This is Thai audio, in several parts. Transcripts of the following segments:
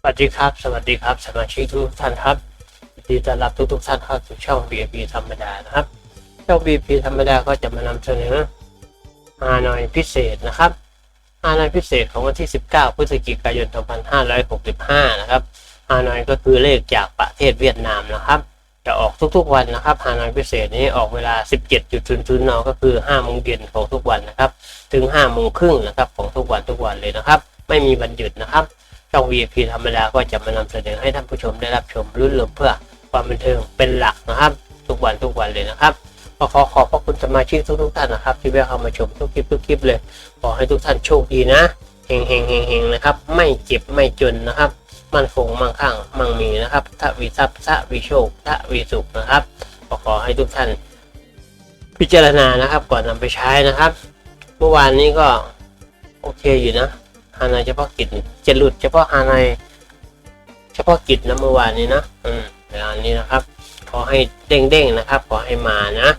สวัสดีครับ สวัสดีครับสมาชิกทุกท่านครับยินดีต้อนรับทุกทุกท่านเข้าสู่ช่อง VIP ธรรมดานะครับ ช่อง VIP ธรรมดาก็จะมานำเสนอฮานอยพิเศษนะครับฮานอยพิเศษของวันที่ 19 พฤศจิกายน 2565 นะครับฮานอยก็คือเลขจากประเทศเวียดนามนะครับ จะออกทุกๆวันนะครับฮานอยพิเศษนี้ออกเวลา 17.00นก็คือ5โมงเย็นของทุกวันนะครับ ถึง5โมงครึ่งนะครับของทุกวันทุกวันเลยนะครับ ไม่มีวันหยุดนะครับ ช่อง VIP ธรรมดาก็จะมานำเสนอให้ท่านผู้ชมได้รับชมรุ่นเริมเพื่อความบันเทิงเป็นหลักนะครับ ทุกวันทุกวันเลยนะครับก็ขอขอบพระคุณสมาชิกทุกทุกท่านนะครับ ที่แวะเข้ามาชมทุกคลิปทุกคลิปเลยขอให้ทุกท่านโชคดีนะเฮงเฮงเฮงเฮงนะครับ ไม่เจ็บไม่จนนะครับมั่นคงมั่งคั่งมั่งมีนะครับทวีทรัพย์ทวีโชคทวีสุขนะครับก็ขอให้ทุกท่าน พิจารณานะครับ ก่อนนำไปใช้นะครับ เมื่อวานนี้ก็โอเคอยู่นะ ฮานอยเฉพาะกิจจะหลุดเฉพาะฮานอยเฉพาะกิจนะเมื่อวานนี้นะอืมเวลานี้นะครับ ขอให้เด้งๆนะครับ ขอให้มานะ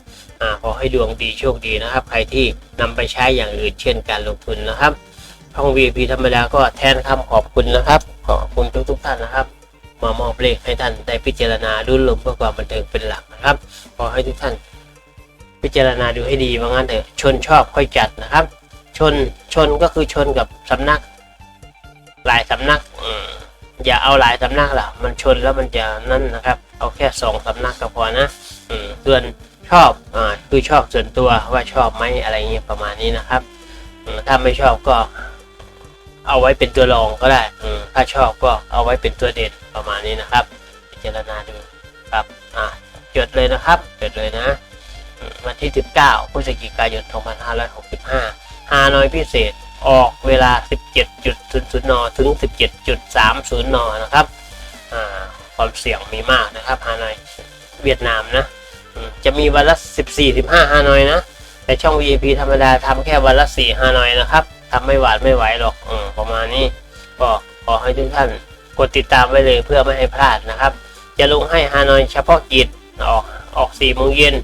อ่าขอให้ดวงดีโชคดีนะครับ ใครที่นำไปใช้อย่างอื่นเช่นการลงทุนนะครับช่อง VIP ธรรมดาก็แทนคำขอบคุณนะครับ ขอบคุณทุกๆท่านนะครับ มามอบเลขให้ท่านได้พิจารณาดุลลมเพื่อความบันเทิงเป็นหลักนะครับ ขอให้ทุกท่าน พิจารณาดูให้ดีว่างั้นเถอะชนชอบค่อยจัดนะครับ ชนชนก็คือชนกับสำนัก หลายสำนักอย่าเอาหลายสำนักล่ะ มันชนแล้วมันจะนั่นนะครับ เอาแค่สองสำนักก็พอนะส่วนชอบอ่าคือชอบส่วนตัวว่าชอบไหมอะไรเงี้ยประมาณนี้นะครับถ้าไม่ชอบก็ เอาไว้เป็นตัวรองก็ได้ถ้าชอบก็เอาไว้เป็นตัวเด่นประมาณนี้นะครับพิจารณาดูครับอ่าจดเลยนะครับจดเลยนะวันที่ 19พฤศจิกายน 2565 ฮานอยพิเศษออกเวลา 17.00 น ถึง 17.30 น นะครับความเสี่ยงมีมากนะครับฮานอยเวียดนามนะ จะมีวันละ 14-15 ฮานอยนะ แต่ช่อง VIP ธรรมดาทำแค่วันละ 4 ฮานอยนะครับทำไม่หวาดไม่ไหวหรอกอประมาณนี้ก็ขอให้ทุกท่านกดติดตามไว้เลยเพื่อไม่ให้พลาดนะครับ จะลงให้ฮานอยเฉพาะกิจออกออก4โมงเย็น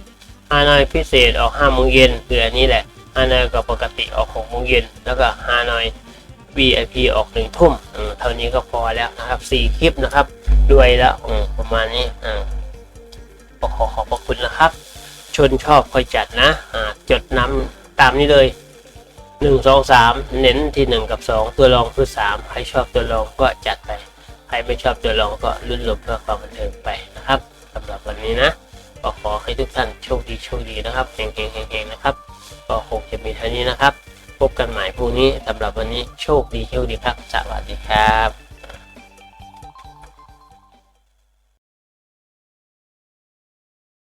ฮานอยพิเศษออก5โมงเย็นคืออันนี้แหละ ฮานอยก็ปกติออก6โมงเย็นแล้วก็ฮานอย VIP ออก1ทุ่มอืมเท่านี้ก็พอแล้วนะครับ4คลิปนะครับด้วยแล้วประมาณนี้อ่าขอขอบพระคุณนะครับ ชนชอบคอยจัดนะอ่าจดนำตามนี้เลย1 2 3เน้นที่1กับ2ตัวรองคือ3ใครชอบตัวรองก็จัดไป ใครไม่ชอบตัวรองก็ลุ้นหลบเพื่อความบันเทิงไปนะครับสำหรับวันนี้นะก็ขอให้ทุกท่านโชคดีโชคดีนะครับเฮงเฮงเฮงเฮงนะครับ ก็คงจะมีเท่านี้นะครับ พบกันใหม่พรุ่งนี้สำหรับวันนี้โชคดีโชคดีครับ สวัสดีครับ